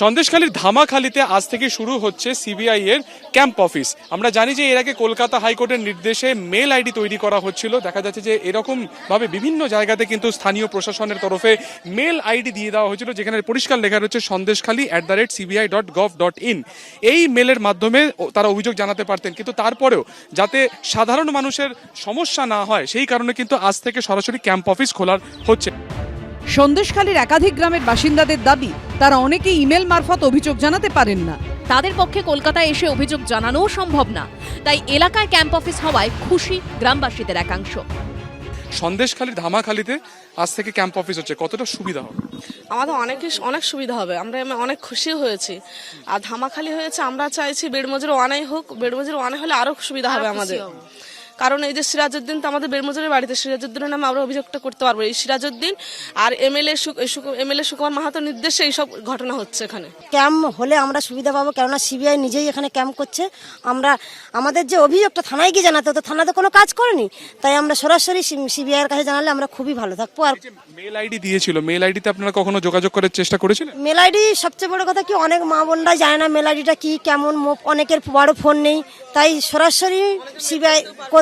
সন্দেশখালীর ধামাখালীতে আজ থেকে শুরু হচ্ছে সিবিআই এর ক্যাম্প অফিস। আমরা জানি যে এর আগে কলকাতা হাইকোর্টের নির্দেশে মেল আইডি তৈরি করা হচ্ছিল। দেখা যাচ্ছে যে এরকম ভাবে বিভিন্ন জায়গাতে কিন্তু স্থানীয় প্রশাসনের তরফে মেল আইডি দিয়ে দেওয়া হয়েছিল, যেখানে পরিষ্কার লেখা রয়েছে Sandeshkhali at the rate CBI dot gov dot in এই মেলের মাধ্যমে তারা অভিযোগ জানাতে পারতেন। কিন্তু তারপরেও যাতে সাধারণ মানুষের সমস্যা না হয়, সেই কারণে কিন্তু আজ থেকে সরাসরি ক্যাম্প অফিস খোলার হচ্ছে। সন্দেশখালীর একাধিক গ্রামের বাসিন্দাদের দাবি তারা অনেকেই ইমেল মারফত অভিযোগ জানাতে পারেন না। তাদের পক্ষে কলকাতায় এসে অভিযোগ জানানোও সম্ভব না। তাই এলাকায় ক্যাম্প অফিস হওয়ায় খুশি গ্রামবাসীদের একাংশ। সন্দেশখালীর ধামাখালীতে আজ থেকে ক্যাম্প অফিস হচ্ছে। কতটা সুবিধা হবে? আমাদের অনেক অনেক সুবিধা হবে। আমরা অনেক খুশি হয়েছি। আর ধামাখালি হয়েছে আমরা চাইছি বেড়মজুর ওয়ানাই হোক। বেড়মজুর ওয়ানাই হলে আরও সুবিধা হবে আমাদের। কারণ এই যে সিরাজউদ্দিন তো আমাদের বেরমজুরের বাড়িতে সিরাজউদ্দিনের নামে আমরা অভিযোগটা করতে পারব। এই সিরাজউদ্দিন আর এমএলএ এমএলএ সুকুমার মাহাতো নির্দেশে এইসব ঘটনা হচ্ছে এখানে। ক্যাম্প হলে আমরা সুবিধা পাবো কেননা সিবিআই নিজেই এখানে ক্যাম্প করছে। আমরা আমাদের যে অভিযোগটা থানায় গিয়ে জানাতে হতো থানাতে কোনো কাজ করেনি। তাই আমরা সরাসরি সিবিআই এর কাছে জানালে আমরা খুবই ভালো থাকব। আর মেল আইডি দিয়েছিল মেল আইডিতে আপনারা কখনো যোগাযোগ করার চেষ্টা করেছিলেন? মেল আইডি সবচেয়ে বড় কথা কি অনেক মা বোনরা জানে না মেল আইডিটা কি কেমন অনেকের বড় ফোন নেই। তাই সরাসরি সিবিআই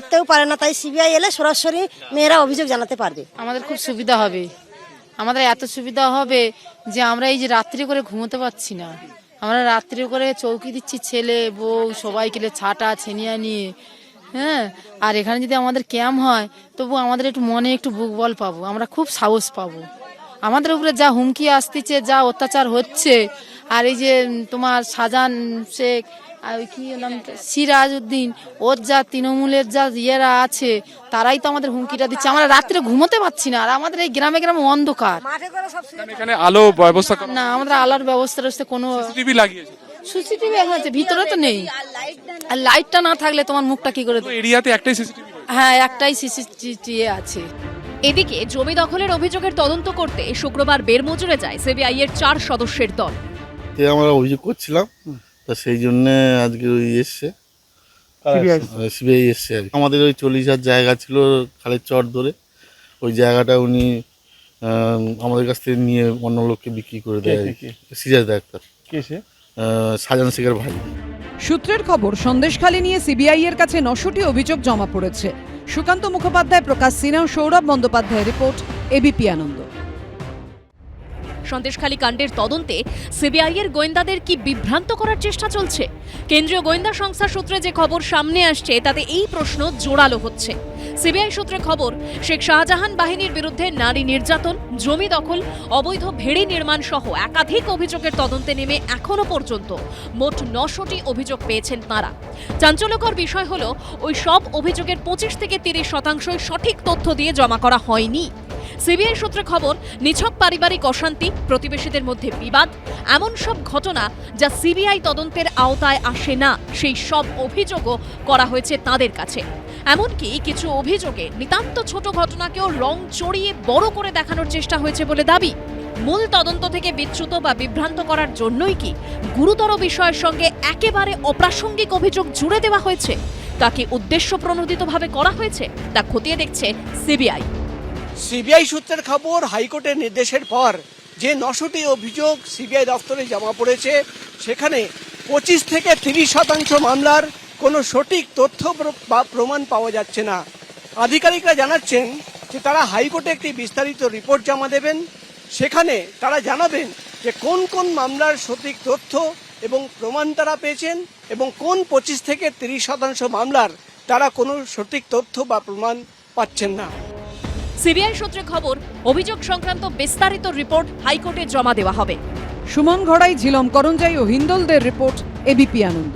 করতেও পারে না, তাই সিবিআই এলে সরাসরি মেয়েরা অভিযোগ জানাতে পারবে। আমাদের খুব সুবিধা হবে। আমাদের এত সুবিধা হবে যে আমরা এই যে রাত্রি করে ঘুমোতে পারছি না। আমরা রাত্রি করে চৌকি দিচ্ছি ছেলে, বউ, সবাই গেলে ছাটা, ছেনিয়া নিয়ে হ্যাঁ? আর এখানে যদি আমাদের ক্যাম্প হয়, তবু আমাদের একটু মনে একটু বুক বল পাবো। আমরা খুব সাহস পাবো। আমাদের উপরে যা হুমকি আসতেছে, যা অত্যাচার হচ্ছে আর এই যে তোমার সাজান শেখ আর ওই কি নাম সিরাজ উদ্দিন ওর যা তৃণমূলের যা ইয়েরা আছে তারাই তো আমাদের হুমকিটা দিচ্ছে। আমরা রাত্রে ঘুমোতে পারছি না আর আমাদের এই গ্রামে গ্রামে অন্ধকার। এখানে আলো ব্যবস্থা না আমাদের আলোর ব্যবস্থা রয়েছে কোনো টিভি লাগিয়েছে। সিসিটিভি আছে ভিতরে তো নেই। আর লাইটটা না থাকলে তোমার মুখটা কি করে এরিয়াতে একটাই সিসিটিভি হ্যাঁ একটাই সিসিটিভি আছে। এদিকে জমি দখলের অভিযোগের তদন্ত করতে শুক্রবার বেরমজুরে যায় সিবিআই এর চার সদস্যের দল। তে আমরা অভিযোগ করছিলাম। তা সেই জন্য আজকে ওই এসছে। সিবিআই এসছে? আর কি। আমাদের ওই চল্লিশ হাজার জায়গা ছিল খালের চর ধরে। ওই জায়গাটা উনি আহ, আমাদের কাছ থেকে নিয়ে অন্য লোককে বিক্রি করে দেয় আর কি। সিরাজ ডাক্তার সাজান শেখের ভাই। সূত্রের খবর সন্দেশখালী নিয়ে সিবিআই এর কাছে নশোটি অভিযোগ জমা পড়েছে। সুকান্ত মুখোপাধ্যায় প্রকাশ সিনহা ও সৌরভ বন্দ্যোপাধ্যায় রিপোর্ট এবিপি আনন্দ। সন্দেশখালী কাণ্ডের তদন্তে সিবিআই এর গোয়েন্দাদের কি বিভ্রান্ত করার চেষ্টা চলছে? কেন্দ্রীয় গোয়েন্দা সংস্থা সূত্রে যে খবর সামনে আসছে, তাতে এই প্রশ্ন জোরালো হচ্ছে। সিবিআই সূত্রে খবর, শেখ শাহজাহান বাহিনীর বিরুদ্ধে নারী নির্যাতন, জমি দখল, অবৈধ ভেড়ি নির্মাণ সহ একাধিক অভিযোগের তদন্তে নেমে এখনও পর্যন্ত মোট নশোটি অভিযোগ পেয়েছেন তাঁরা। চাঞ্চল্যকর বিষয় হল, ওই সব অভিযোগের পঁচিশ থেকে তিরিশ শতাংশই সঠিক তথ্য দিয়ে জমা করা হয়নি। সিবিআই সূত্রে খবর, নিছক পারিবারিক অশান্তি, প্রতিবেশীদের মধ্যে বিবাদ, এমন সব ঘটনা যা সিবিআই তদন্তের আওতায় আসে না, সেই সব অভিযোগও করা হয়েছে তাদের কাছে। এমনকি কিছু অভিযোগে নিতান্ত ছোট ঘটনাকেও রং চড়িয়ে বড় করে দেখানোর চেষ্টা হয়েছে বলে দাবি। মূল তদন্ত থেকে বিচ্যুত বা বিভ্রান্ত করার জন্যই কি গুরুতর বিষয়ের সঙ্গে একেবারে অপ্রাসঙ্গিক অভিযোগ জুড়ে দেওয়া হয়েছে? তাকে উদ্দেশ্য প্রণোদিতভাবে করা হয়েছে? তা খতিয়ে দেখছে সিবিআই। সিবিআই সূত্রের খবর, হাইকোর্টের নির্দেশের পর যে নশোটি অভিযোগ সিবিআই দপ্তরে জমা পড়েছে, সেখানে পঁচিশ থেকে তিরিশ শতাংশ মামলার কোনো সঠিক তথ্য বা প্রমাণ পাওয়া যাচ্ছে না। আধিকারিকরা জানাচ্ছেন যে তারা হাইকোর্টে একটি বিস্তারিত রিপোর্ট জমা দেবেন। সেখানে তারা জানাবেন যে কোন কোন মামলার সঠিক তথ্য এবং প্রমাণ তারা পেয়েছেন এবং কোন পঁচিশ থেকে তিরিশ শতাংশ মামলার তারা কোনো সঠিক তথ্য বা প্রমাণ পাচ্ছেন না। সিবিআই সূত্রে খবর, অভিযোগ সংক্রান্ত বিস্তারিত রিপোর্ট হাইকোর্টে জমা দেওয়া হবে। সুমন ঘড়াই, ঝিলম করঞ্জাই ও হিন্দলদের রিপোর্ট এবিপি আনন্দ।